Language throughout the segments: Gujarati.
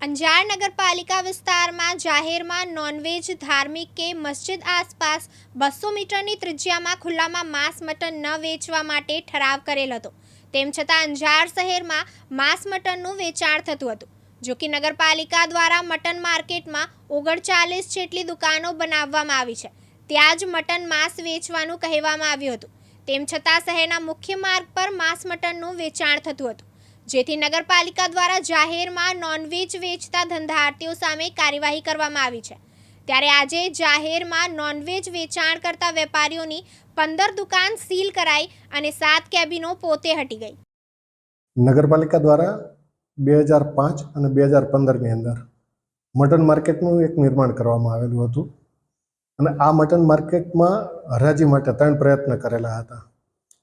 અંજાર નગરપાલિકા વિસ્તારમાં જાહેરમાં નોનવેજ ધાર્મિક કે મસ્જિદ આસપાસ બસો મીટરની ત્રિજ્યામાં ખુલ્લામાં માંસ મટન ન વેચવા માટે ઠરાવ કરેલ હતો. તેમ છતાં અંજાર શહેરમાં માંસ મટનનું વેચાણ થતું હતું. જો કે નગરપાલિકા દ્વારા મટન માર્કેટમાં ઓગણચાલીસ જેટલી દુકાનો બનાવવામાં આવી છે. ત્યાં જ મટન માંસ વેચવાનું કહેવામાં આવ્યું હતું. તેમ છતાં શહેરના મુખ્ય માર્ગ પર માંસ મટનનું વેચાણ થતું હતું. જેથી નગરપાલિકા દ્વારા જાહેરમાં નોનવેજ વેચતા ધંધાર્થીઓ સામે કાર્યવાહી કરવામાં આવી છે. ત્યારે આજે જાહેરમાં નોનવેજ વેચાણ કરતા વેપારીઓની પંદર દુકાન સીલ કરાઈ અને સાત કેબિનો પોતે હટી ગઈ. નગરપાલિકા દ્વારા બે હજાર પાંચ અને બે હજાર પંદરની અંદર મટન માર્કેટનું એક નિર્માણ કરવામાં આવેલું હતું અને આ મટન માર્કેટમાં હરાજી માટે ત્રણ પ્રયત્ન કરેલા હતા.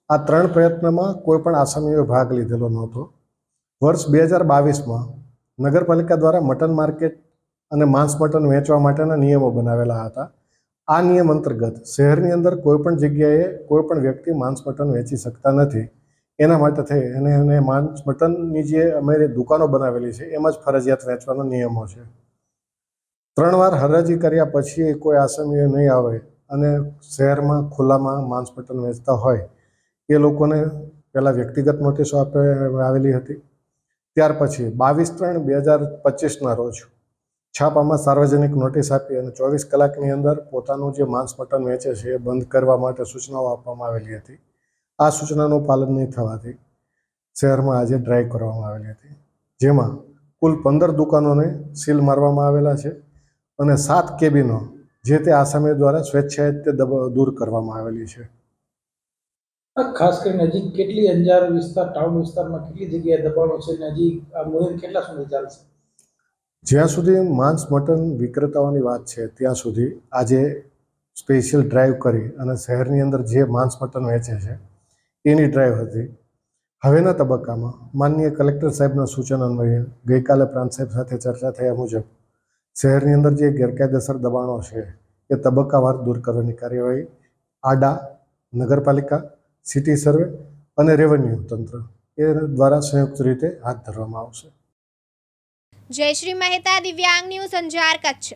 આ ત્રણ પ્રયત્નમાં કોઈ પણ આસામીઓએ ભાગ લીધેલો નહોતો. વર્ષ બે હજાર બાવીસમાં નગરપાલિકા દ્વારા મટન માર્કેટ અને માંસ મટન વેચવા માટેના નિયમો બનાવેલા હતા. આ નિયમ અંતર્ગત શહેરની અંદર કોઈપણ જગ્યાએ કોઈપણ વ્યક્તિ માંસ મટન વેચી શકતા નથી. એના માટે થઈ અને એને માંસ મટનની જે અમે દુકાનો બનાવેલી છે, એમાં જ ફરજિયાત વેચવાનો નિયમો છે. ત્રણ વાર હરાજી કર્યા પછી કોઈ આસામીઓ નહીં આવે અને શહેરમાં ખુલ્લામાં માંસ મટન વેચતા હોય, એ લોકોને પહેલાં વ્યક્તિગત નોટિસો આપે, આવેલી હતી. ત્યાર પછી બાવીસ ત્રણ બે હજાર પચીસના રોજ છાપામાં સાર્વજનિક નોટિસ આપી અને ચોવીસ કલાકની અંદર પોતાનું જે માંસ મટન વેચે છે એ બંધ કરવા માટે સૂચનાઓ આપવામાં આવેલી હતી. આ સૂચનાનું પાલન નહીં થવાથી શહેરમાં આજે ડ્રાઈવ કરવામાં આવેલી હતી. જેમાં કુલ પંદર દુકાનોને સીલ મારવામાં આવેલા છે અને સાત કેબિનો જે તે આસામી દ્વારા સ્વેચ્છાએ તે દૂર કરવામાં આવેલી છે. ખાસ કરીને હજી કેટલી અંજાર વિસ્તાર, ટાઉન વિસ્તારમાં કેટલી જગ્યાએ દબાણો છે નજીક આ મુહિમ કેટલા સુધી ચાલશે જ્યાં સુધી માંસ, મટન વિક્રેતાઓની વાત છે, ત્યાં સુધી આજે સ્પેશિયલ ડ્રાઈવ કરી અને શહેરની અંદર જે માંસ, મટન વેચે છે, એની ડ્રાઈવ હતી. હવેના તબક્કામાં માનનીય કલેક્ટર સાહેબના સૂચન અન્વયે ગઈકાલે પ્રાંત સાહેબ સાથે ચર્ચા થયા મુજબ શહેરની અંદર જે ગેરકાયદેસર દબાણો છે, એ તબક્કાવાર દૂર કરવાની કાર્યવાહી આડા નગરપાલિકા સિટી સર્વે અને રેવન્યુ તંત્ર એ દ્વારા સંયુક્ત રીતે હાથ ધરવામાં આવશે. જયશ્રી મહેતા દિવ્યાંગ ન્યૂઝ અંજાર કચ્છ.